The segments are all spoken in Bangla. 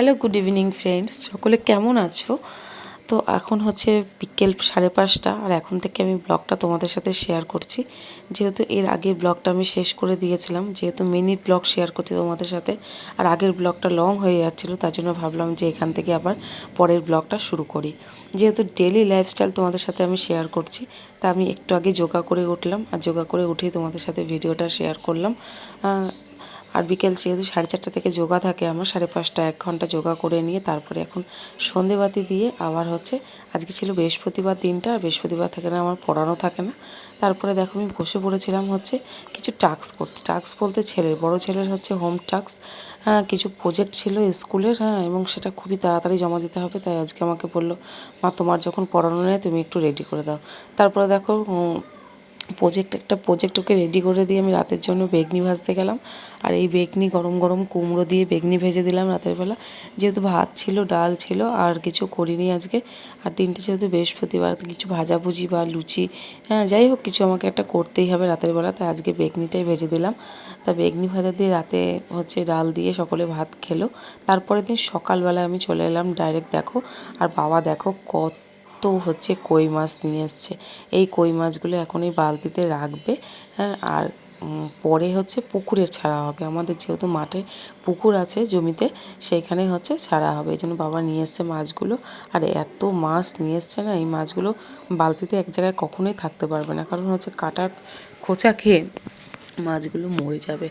হ্যালো গুড ইভিনিং ফ্রেন্ডস সকলে কেমন আছো? তো এখন হচ্ছে বিকেল সাড়ে পাঁচটা, আর এখন থেকে আমি ব্লগটা তোমাদের সাথে শেয়ার করছি। যেহেতু এর আগে ব্লগটা আমি শেষ করে দিয়েছিলাম, যেহেতু মিনিট ব্লগ শেয়ার করছি তোমাদের সাথে, আর আগের ব্লগটা লং হয়ে যাচ্ছিল, তার জন্য ভাবলাম যে এখান থেকে আবার পরের ব্লগটা শুরু করি। যেহেতু ডেলি লাইফস্টাইল তোমাদের সাথে আমি শেয়ার করছি, তা আমি একটু আগে যোগা করে উঠলাম, আর যোগা করে উঠেই তোমাদের সাথে ভিডিওটা শেয়ার করলাম। আর বিকেল যেহেতু সাড়ে চারটা থেকে যোগা থাকে আমার, সাড়ে পাঁচটা, এক ঘণ্টা যোগা করে নিয়ে তারপরে এখন সন্ধেবাতি দিয়ে আবার হচ্ছে, আজকে ছিল বৃহস্পতিবার দিনটা, আর বৃহস্পতিবার থাকে না, আমার পড়ানো থাকে না। তারপরে দেখো আমি বসে পড়েছিলাম হচ্ছে কিছু টাস্ক করতে। টাস্ক বলতে ছেলের, বড় ছেলের হচ্ছে হোম টাস্ক হ্যাঁ কিছু প্রজেক্ট ছিল স্কুলের হ্যাঁ এবং সেটা খুবই তাড়াতাড়ি জমা দিতে হবে, তাই আজকে আমাকে বলল, মা, তোমার যখন পড়ানো নেয় তুমি একটু রেডি করে দাও। তারপরে দেখো প্রজেক্ট একটা প্রজেক্ট ওকে রেডি করে দিয়ে আমি রাতের জন্য বেগনি ভাজতে গেলাম। আর এই বেগনি গরম গরম কুমড়ো দিয়ে বেগনি ভেজে দিলাম রাতের বেলা। যেহেতু ভাত ছিল, ডাল ছিল, আর কিছু করিনি আজকে। আর দিনটি যেহেতু বৃহস্পতিবার কিছু ভাজাভুজি বা লুচি হ্যাঁ যাই হোক, কিছু আমাকে একটা করতেই হবে রাতের বেলা, তাই আজকে বেগনিটাই ভেজে দিলাম। তা বেগনি ভাজা দিয়ে রাতে হচ্ছে ডাল দিয়ে সকলে ভাত খেলো। তারপরের দিন সকালবেলা আমি চলে এলাম ডাইরেক্ট দেখো। আর বাবা দেখো কত তো হচ্ছে কই মাছ নিয়ে এসছে। এই কই মাছগুলো এখন এই বালতিতে রাখবে হ্যাঁ আর পরে হচ্ছে পুকুরে ছাড়া হবে। আমাদের যেহেতু মাঠে পুকুর আছে জমিতে, সেইখানে হচ্ছে ছাড়া হবে। এই জন্য বাবা নিয়ে এসছে মাছগুলো। আর এত মাছ নিয়ে এসছে না, এই মাছগুলো বালতিতে এক জায়গায় কখনোই থাকতে পারবে না। কারণ হচ্ছে কাটার খোঁচা খেয়ে মাছগুলো মরে যাবে।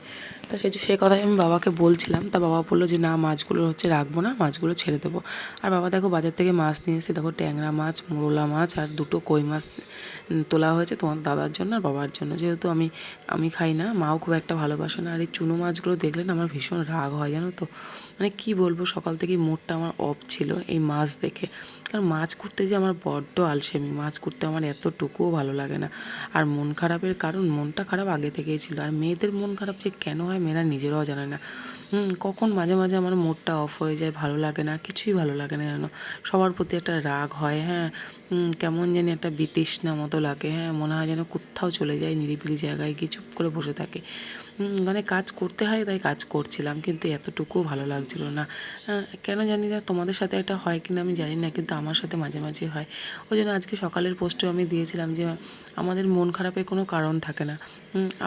তা সেই সে কথাই আমি বাবাকে বলছিলাম। তা বাবা বলল যে, না, মাছগুলো হচ্ছে রাখব না, মাছগুলো ছেড়ে দেবো। আর বাবা দেখো, বাজার থেকে মাছ নিয়ে এসে, দেখো, ট্যাংরা মাছ, মোরলা মাছ আর দুটো কই মাছ তোলা হয়েছে তোমার দাদার জন্য আর বাবার জন্য। যেহেতু আমি আমি খাই না, মাও খুব একটা ভালোবাসে না। আর এই চুনো মাছগুলো দেখলে না, আমার ভীষণ রাগ হয়, জানো তো। মানে কি বলব, সকাল থেকে মুডটা আমার অফ ছিল এই মাছ দেখে। কারণ মাছ করতে যে আমার বড্ড আলসেমি, মাছ করতে আমার এতটুকুও ভালো লাগে না। আর মন খারাপের কারণ, মনটা খারাপ আগে থেকেই ছিল। আর মেয়েদের মন খারাপ যে কেন হয় মেয়েরা নিজেরাও জানে না। হুম, কখন মাঝে মাঝে আমার মোডটা অফ হয়ে যায় ভালো লাগে না কিছুই ভালো লাগে না যেন। সবার প্রতি একটা রাগ হয় হ্যাঁ। কেমন জানি একটা বিতৃষ্ণা মতো লাগে হ্যাঁ। মনে হয় যেন কোথাও চলে যায় নিরিবিলি জায়গায় গিয়ে চুপ করে বসে থাকে। মানে কাজ করতে হয়, তাই কাজ করছিলাম, কিন্তু এতটুকুও ভালো লাগছিল না। কেন জানি না তোমাদের সাথে এটা হয় কিনা আমি জানি না, কিন্তু আমার সাথে মাঝে মাঝে হয়। ওই জন্য আজকে সকালের পোস্টেও আমি দিয়েছিলাম যে, আমাদের মন খারাপের কোনো কারণ থাকে না।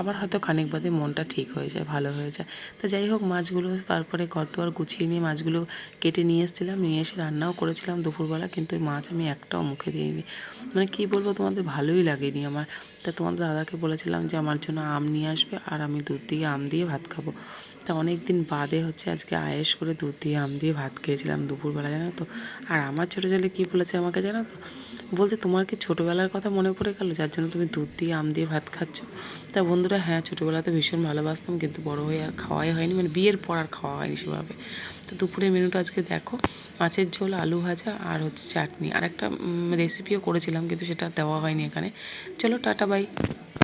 আবার হয়তো খানিক বাদে মনটা ঠিক হয়ে যায়, ভালো হয়ে যায়। তো যাই হোক, মাছগুলো তারপরে ঘর দুয়ার গুছিয়ে নিয়ে মাছগুলো কেটে নিয়ে এসেছিলাম, নিয়ে এসে রান্নাও করেছিলাম দুপুরবেলা, কিন্তু ওই মাছ আমি একটাও মুখে দিইনি। মানে কী বলব, তোমাদের ভালোই লাগেনি আমার। তা তোমাদের দাদাকে বলেছিলাম যে, আমার জন্য আম নিয়ে আসবে, আর আমি দুধ দিয়ে, আম দিয়ে ভাত খাব। তা অনেক দিন বাদে হচ্ছে আজকে আয়েস করে দুধ দিয়ে, আম দিয়ে ভাত খেয়েছিলাম দুপুরবেলা, জানো তো। আর আমার ছোটো ছেলে কী বলেছে আমাকে জানো তো? বলছে, তোমার কি ছোটোবেলার কথা মনে পড়ে গেল যার জন্য তুমি দুধ দিয়ে, আম দিয়ে ভাত খাচ্ছ? তা বন্ধুরা হ্যাঁ ছোটোবেলাতে ভীষণ ভালোবাসতাম, কিন্তু বড় হয়ে আর খাওয়াই হয়নি মানে বিয়ের পর আর খাওয়া হয়নি সেভাবে। তো দুপুরের মেনুটা আজকে দেখো, মাছের ঝোল, আলু ভাজা আর হচ্ছে চাটনি। আর একটা রেসিপিও করেছিলাম, কিন্তু সেটা দেওয়া হয়নি এখানে। চলো, টাটা বাই